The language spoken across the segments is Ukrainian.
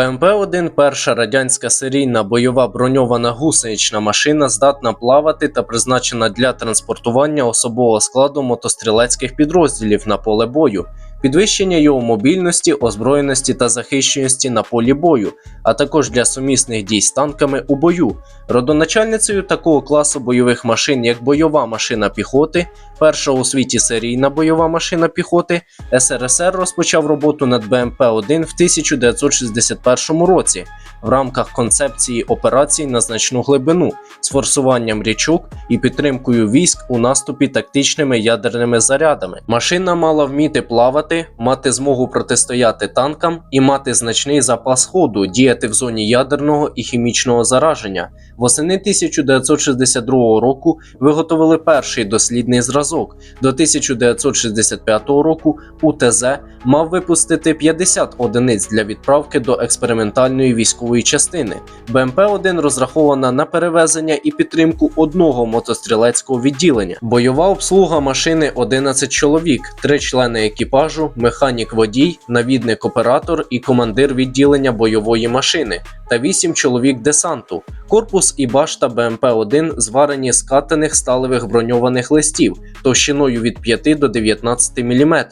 БМП-1 перша радянська серійна бойова броньована гусенична машина, здатна плавати та призначена для транспортування особового складу мотострілецьких підрозділів на поле бою, підвищення його мобільності, озброєності та захищеності на полі бою, а також для сумісних дій з танками у бою. Родоначальницею такого класу бойових машин, як бойова машина піхоти, перша у світі серійна бойова машина піхоти, СРСР розпочав роботу над БМП-1 в 1961 році в рамках концепції операцій на значну глибину з форсуванням річок і підтримкою військ у наступі тактичними ядерними зарядами. Машина мала вміти плавати, мати змогу протистояти танкам і мати значний запас ходу, діяти в зоні ядерного і хімічного зараження. Восени 1962 року виготовили перший дослідний зразок. До 1965 року УТЗ мав випустити 50 одиниць для відправки до експериментальної військової частини. БМП-1 розрахована на перевезення і підтримку одного мотострілецького відділення. Бойова обслуга машини 11 чоловік, 3 члени екіпажу, механік-водій, навідник-оператор і командир відділення бойової машини та 8 чоловік десанту. Корпус і башта БМП-1 зварені з катаних сталевих броньованих листів товщиною від 5 до 19 мм,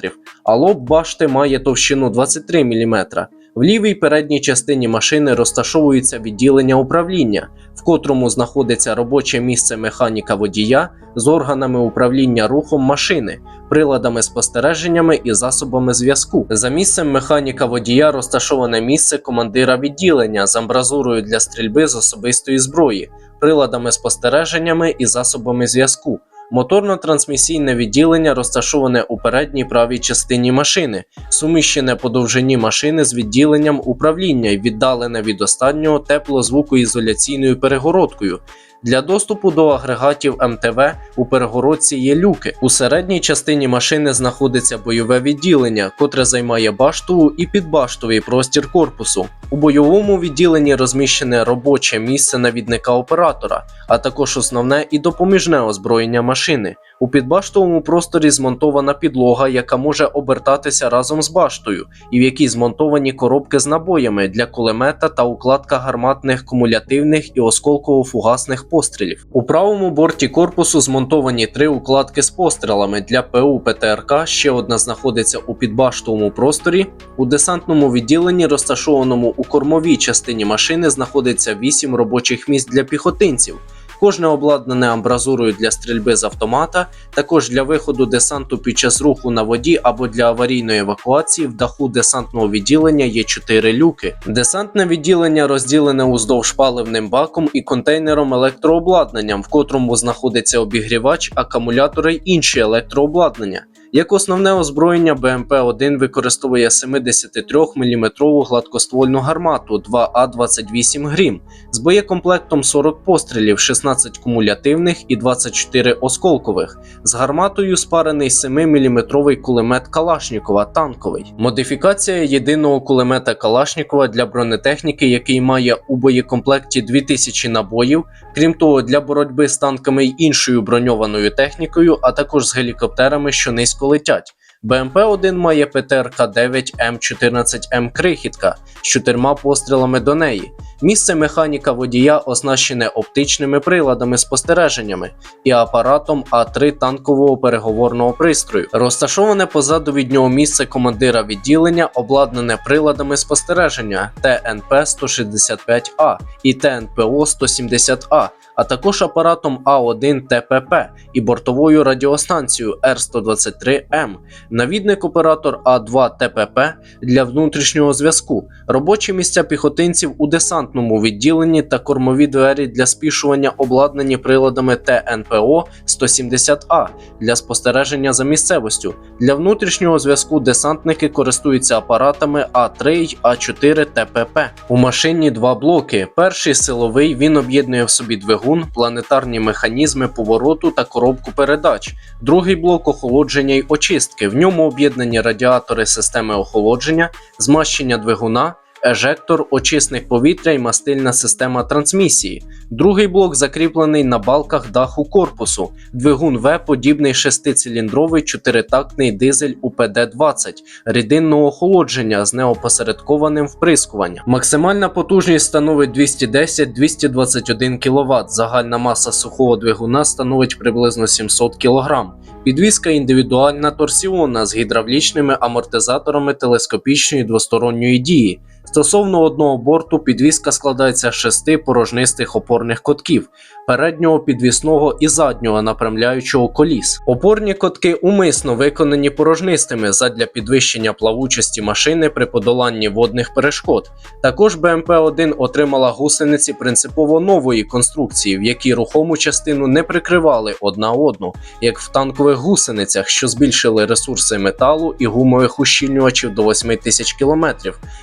а лоб башти має товщину 23 мм. В лівій передній частині машини розташовується відділення управління, в котрому знаходиться робоче місце механіка водія з органами управління рухом машини, приладами спостереженнями і засобами зв'язку. За місцем механіка водія розташоване місце командира відділення з амбразурою для стрільби з особистої зброї, приладами спостереженнями і засобами зв'язку. Моторно-трансмісійне відділення розташоване у передній правій частині машини, суміщене по довжині машини з відділенням управління і віддалене від останнього теплозвукоізоляційною перегородкою. Для доступу до агрегатів МТВ у перегородці є люки. У середній частині машини знаходиться бойове відділення, котре займає баштову і підбаштовий простір корпусу. У бойовому відділенні розміщене робоче місце навідника оператора, а також основне і допоміжне озброєння машини. У підбаштовому просторі змонтована підлога, яка може обертатися разом з баштою, і в якій змонтовані коробки з набоями для кулемета та укладка гарматних кумулятивних і осколково-фугасних пострілів. У правому борті корпусу змонтовані три укладки з пострілами для ПУ ПТРК. Ще одна знаходиться у підбаштовому просторі. У десантному відділенні, розташованому у кормовій частині машини, знаходиться 8 робочих місць для піхотинців. Кожне обладнане амбразурою для стрільби з автомата, також для виходу десанту під час руху на воді або для аварійної евакуації в даху десантного відділення є 4 люки. Десантне відділення розділене уздовж паливним баком і контейнером електрообладнанням, в котрому знаходиться обігрівач, акумулятори й інші електрообладнання. Як основне озброєння БМП-1 використовує 73 мм гладкоствольну гармату 2А28 Грім з боєкомплектом 40 пострілів, 16 кумулятивних і 24 осколкових, з гарматою спарений 7-мм кулемет Калашнікова танковий. Модифікація єдиного кулемета Калашнікова для бронетехніки, який має у боєкомплекті 2000 набоїв, крім того, для боротьби з танками й іншою броньованою технікою, а також з гелікоптерами, що низько летять. БМП-1 має ПТРК-9 М14М крихітка з чотирма пострілами до неї. Місце механіка водія оснащене оптичними приладами спостереженнями і апаратом А3 танкового переговорного пристрою. Розташоване позаду від нього місце командира відділення, обладнане приладами спостереження ТНП-165А і ТНПО-170А, а також апаратом А1 ТПП і бортовою радіостанцією Р123М, навідник оператор А2 ТПП для внутрішнього зв'язку, робочі місця піхотинців у десантному відділенні та кормові двері для спішування обладнані приладами ТНПО 170А для спостереження за місцевостю. Для внутрішнього зв'язку десантники користуються апаратами А3 й А4 ТПП. У машині два блоки. Перший силовий він об'єднує в собі двигун, планетарні механізми повороту та коробку передач. Другий блок охолодження й очистки. В ньому об'єднані радіатори системи охолодження, змащення двигуна, ежектор, очисник повітря і мастильна система трансмісії. Другий блок закріплений на балках даху корпусу. Двигун В подібний шестициліндровий чотиритактний дизель УПД-20 рідинного охолодження з неопосередкованим вприскуванням. Максимальна потужність становить 210-221 кВт. Загальна маса сухого двигуна становить приблизно 700 кг. Підвізка індивідуальна торсіонна з гідравлічними амортизаторами телескопічної двосторонньої дії. Стосовно одного борту, підвізка складається з шести порожнистих опорних котків, переднього підвісного і заднього направляючого коліс. Опорні котки умисно виконані порожнистими задля підвищення плавучості машини при подоланні водних перешкод. Також БМП-1 отримала гусениці принципово нової конструкції, в якій рухому частину не прикривали одна одну, як в танкових гусеницях, що збільшили ресурси металу і гумових ущільнювачів до 8000 км.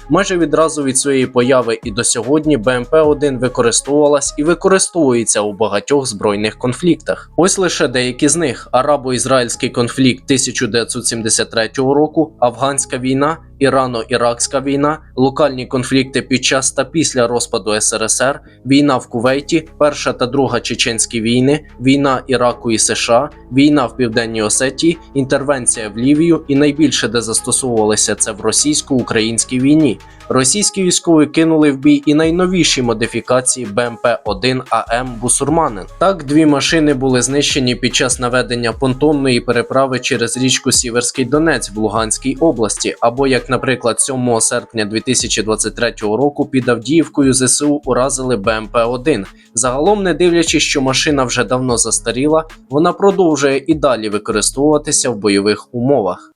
Майже відразу від своєї появи і до сьогодні БМП-1 використовувалась і використовується у багатьох збройних конфліктах. Ось лише деякі з них: арабо-ізраїльський конфлікт 1973 року, афганська війна, Ірано-Іракська війна, локальні конфлікти під час та після розпаду СРСР, війна в Кувейті, Перша та Друга Чеченські війни, війна Іраку і США, війна в Південній Осетії, інтервенція в Лівію і найбільше де застосовувалися це в російсько-українській війні. Російські військові кинули в бій і найновіші модифікації БМП-1 АМ Бусурманин. Так, дві машини були знищені під час наведення понтонної переправи через річку Сіверський Донець в Луганській області, або як, наприклад, 7 серпня 2023 року під Авдіївкою ЗСУ уразили БМП-1. Загалом, не дивлячись, що машина вже давно застаріла, вона продовжує і далі використовуватися в бойових умовах.